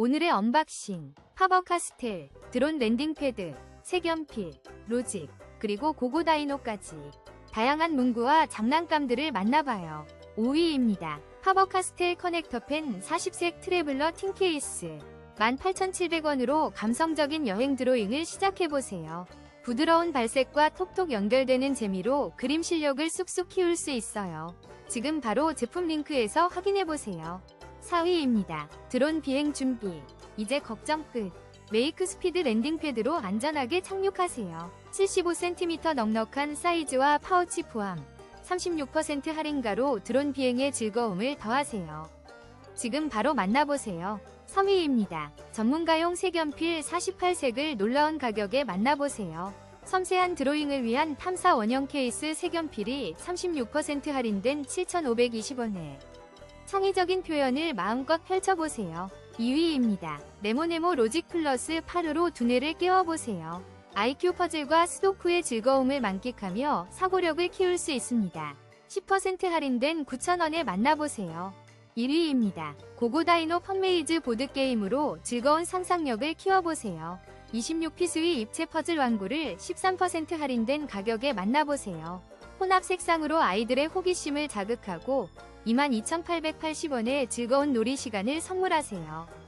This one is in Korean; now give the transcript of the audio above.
오늘의 언박싱, 파버카스텔, 드론 랜딩 패드, 색연필, 로직, 그리고 고고다이노까지 다양한 문구와 장난감들을 만나봐요. 5위입니다. 파버카스텔 커넥터 펜 40색 트래블러 틴 케이스 18,700원으로 감성적인 여행 드로잉을 시작해보세요. 부드러운 발색과 톡톡 연결되는 재미로 그림 실력을 쑥쑥 키울 수 있어요. 지금 바로 제품 링크에서 확인해보세요. 4위입니다. 드론 비행 준비. 이제 걱정 끝. 메이크 스피드 랜딩 패드로 안전하게 착륙하세요. 75cm 넉넉한 사이즈와 파우치 포함. 36% 할인가로 드론 비행의 즐거움을 더하세요. 지금 바로 만나보세요. 3위입니다. 전문가용 색연필 48색을 놀라운 가격에 만나보세요. 섬세한 드로잉을 위한 탐사 원형 케이스 색연필이 36% 할인된 7,520원에 창의적인 표현을 마음껏 펼쳐보세요. 2위입니다. 네모네모 로직 플러스 8호로 두뇌를 깨워보세요. IQ 퍼즐과 스도쿠의 즐거움을 만끽하며 사고력을 키울 수 있습니다. 10% 할인된 9,000원에 만나보세요. 1위입니다. 고고다이노 펀메이즈 보드게임으로 즐거운 상상력을 키워보세요. 26피스의 입체 퍼즐 완구를 13% 할인된 가격에 만나보세요. 혼합 색상으로 아이들의 호기심을 자극하고 22,880원의 즐거운 놀이 시간을 선물하세요.